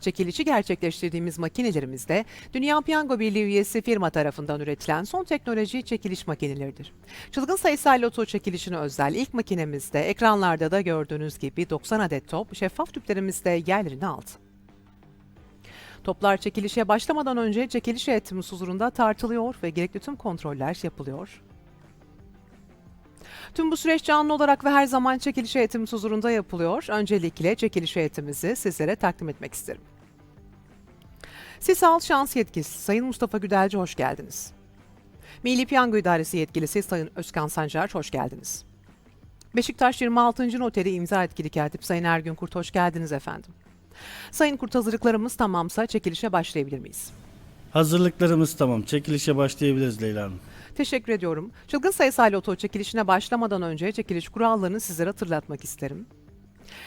Çekilişi gerçekleştirdiğimiz makinelerimizde Dünya Piyango Birliği üyesi firma tarafından üretilen son teknoloji çekiliş makineleridir. Çılgın sayısal loto çekilişine özel ilk makinemizde ekranlarda da gördüğünüz gibi 90 adet top şeffaf tüplerimizde yerlerini aldı. Toplar çekilişe başlamadan önce çekiliş heyetimiz huzurunda tartılıyor ve gerekli tüm kontroller yapılıyor. Tüm bu süreç canlı olarak ve her zaman çekiliş heyetimiz huzurunda yapılıyor. Öncelikle çekiliş heyetimizi sizlere takdim etmek isterim. Sisal Şans Yetkilisi Sayın Mustafa Güdelci hoş geldiniz. Milli Piyango İdaresi Yetkilisi Sayın Özkan Sancar hoş geldiniz. Beşiktaş 26. Noteri imza etkili katip Sayın Ergün Kurt hoş geldiniz efendim. Sayın Kurt hazırlıklarımız tamamsa çekilişe başlayabilir miyiz? Hazırlıklarımız tamam. Çekilişe başlayabiliriz Leyla Hanım. Teşekkür ediyorum. Çılgın sayısal loto çekilişine başlamadan önce çekiliş kurallarını sizlere hatırlatmak isterim.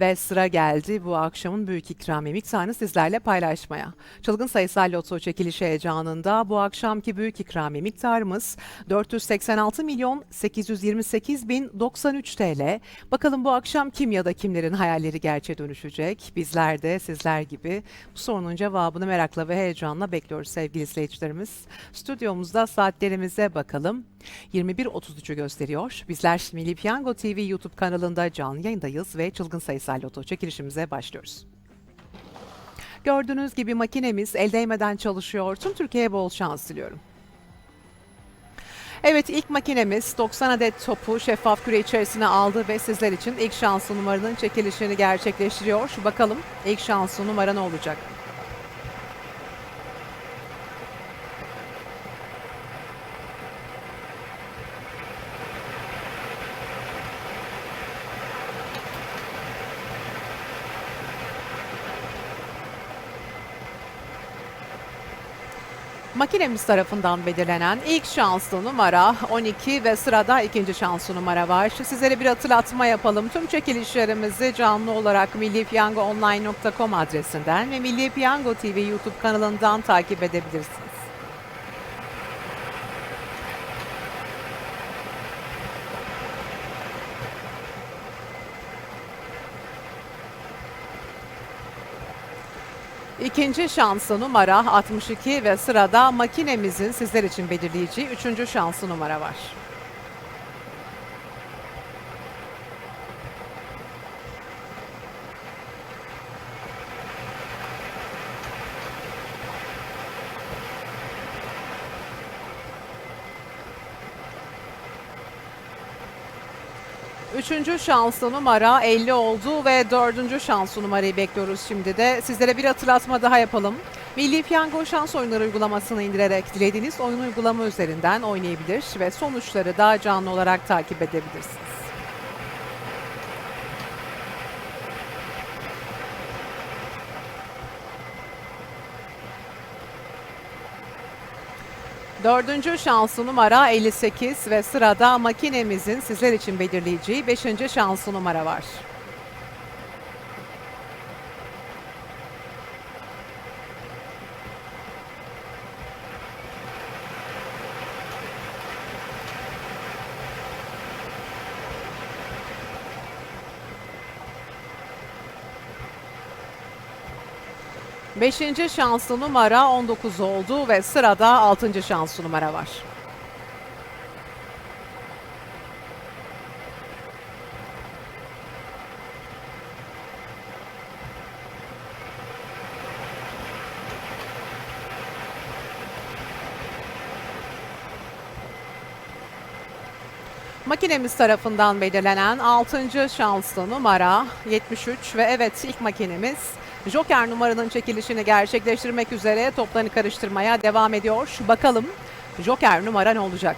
Ve sıra geldi bu akşamın büyük ikramiye miktarını sizlerle paylaşmaya. Çılgın sayısal loto çekilişi heyecanında bu akşamki büyük ikramiye miktarımız 486 milyon 828 bin 93 TL. Bakalım bu akşam kim ya da kimlerin hayalleri gerçeğe dönüşecek? Bizler de sizler gibi bu sorunun cevabını merakla ve heyecanla bekliyoruz sevgili izleyicilerimiz. Stüdyomuzda saatlerimize bakalım. 21.33'ü gösteriyor. Bizler Milli Piyango TV YouTube kanalında canlı yayındayız ve çılgın sayısal loto çekilişimize başlıyoruz. Gördüğünüz gibi makinemiz el değmeden çalışıyor. Tüm Türkiye'ye bol şans diliyorum. Evet ilk makinemiz 90 adet topu şeffaf küre içerisine aldı ve sizler için ilk şanslı numaranın çekilişini gerçekleştiriyor. Bakalım ilk şanslı numara ne olacak? Makinemiz tarafından belirlenen ilk şanslı numara 12 ve sırada ikinci şanslı numara var. Sizlere bir hatırlatma yapalım. Tüm çekilişlerimizi canlı olarak millipiyangoonline.com adresinden ve Milli Piyango TV YouTube kanalından takip edebilirsiniz. İkinci şanslı numara 62 ve sırada makinemizin sizler için belirleyeceği üçüncü şanslı numara var. Üçüncü şanslı numara 50 oldu ve dördüncü şanslı numarayı bekliyoruz şimdi de. Sizlere bir hatırlatma daha yapalım. Milli Piyango şans oyunları uygulamasını indirerek dilediğiniz oyun uygulama üzerinden oynayabilir ve sonuçları daha canlı olarak takip edebilirsiniz. Dördüncü şanslı numara 58 ve sırada makinemizin sizler için belirleyeceği beşinci şanslı numara var. Beşinci şanslı numara 19 oldu ve sırada altıncı şanslı numara var. Makinemiz tarafından belirlenen 6. şanslı numara 73 ve evet ilk makinemiz Joker numaranın çekilişini gerçekleştirmek üzere toplarını karıştırmaya devam ediyor. Bakalım Joker numara ne olacak?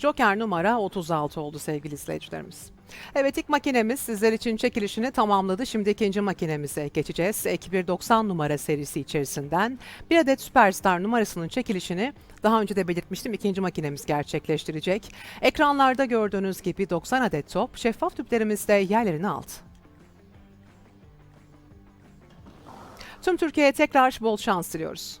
Joker numara 36 oldu sevgili izleyicilerimiz. Evet ilk makinemiz sizler için çekilişini tamamladı. Şimdi ikinci makinemize geçeceğiz. Ek 190 numara serisi içerisinden bir adet Superstar numarasının çekilişini daha önce de belirtmiştim. ikinci makinemiz gerçekleştirecek. Ekranlarda gördüğünüz gibi 90 adet top şeffaf tüplerimizde yerlerini aldı. Tüm Türkiye'ye tekrar bol şans diliyoruz.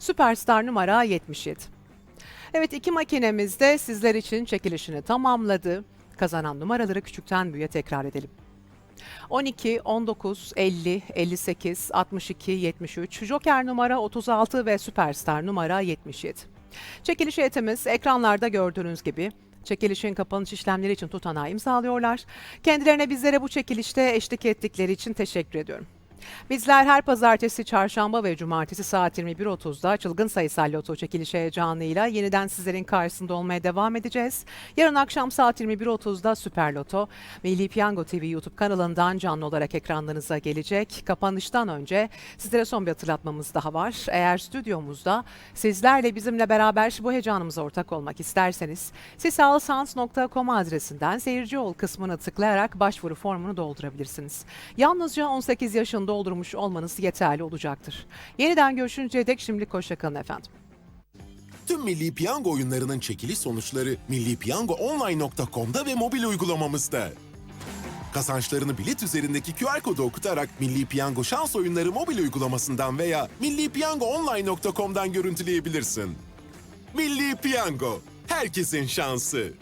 Süperstar numara 77. Evet iki makinemiz de sizler için çekilişini tamamladı. Kazanan numaraları küçükten büyüğe tekrar edelim. 12, 19, 50, 58, 62, 73, Joker numara 36 ve Süperstar numara 77. Çekiliş heyetimiz ekranlarda gördüğünüz gibi çekilişin kapanış işlemleri için tutanağı imzalıyorlar. Kendilerine bizlere bu çekilişte eşlik ettikleri için teşekkür ediyorum. Bizler her pazartesi, çarşamba ve cumartesi saat 21.30'da çılgın sayısal loto çekiliş heyecanıyla yeniden sizlerin karşısında olmaya devam edeceğiz. Yarın akşam saat 21.30'da Süper Loto, Milli Piyango TV YouTube kanalından canlı olarak ekranlarınıza gelecek. Kapanıştan önce sizlere son bir hatırlatmamız daha var. Eğer stüdyomuzda sizlerle bizimle beraber bu heyecanımıza ortak olmak isterseniz sisalsans.com adresinden seyirci ol kısmına tıklayarak başvuru formunu doldurabilirsiniz. Yalnızca 18 yaşını doldurmuş olmanız yeterli olacaktır. Yeniden görüşünceye dek şimdilik hoşçakalın efendim. Tüm Milli Piyango oyunlarının çekiliş sonuçları millipiyangoonline.com'da ve mobil uygulamamızda. Kazançlarını bilet üzerindeki QR kodu okutarak Milli Piyango şans oyunları mobil uygulamasından veya millipiyangoonline.com'dan görüntüleyebilirsin. Milli Piyango, herkesin şansı.